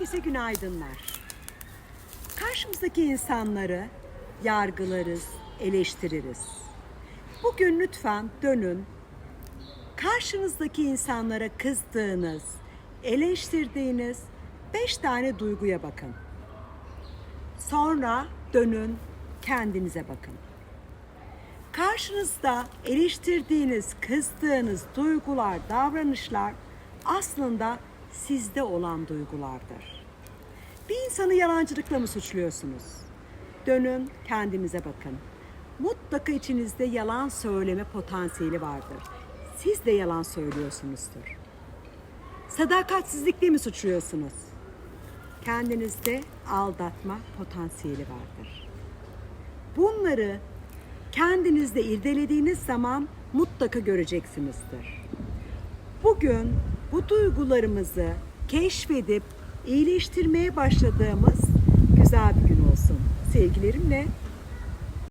Herkese günaydınlar. Karşımızdaki insanları yargılarız, eleştiririz. Bugün lütfen dönün. Karşınızdaki insanlara kızdığınız, eleştirdiğiniz beş tane duyguya bakın. Sonra dönün kendinize bakın. Karşınızda eleştirdiğiniz, kızdığınız duygular, davranışlar aslında sizde olan duygulardır. Bir insanı yalancılıkla mı suçluyorsunuz? Dönün kendinize bakın. Mutlaka içinizde yalan söyleme potansiyeli vardır. Siz de yalan söylüyorsunuzdur. Sadakatsizlikle mi suçluyorsunuz? Kendinizde aldatma potansiyeli vardır. Bunları kendinizde irdelediğiniz zaman mutlaka göreceksinizdir. Bugün bu duygularımızı keşfedip iyileştirmeye başladığımız güzel bir gün olsun. Sevgilerimle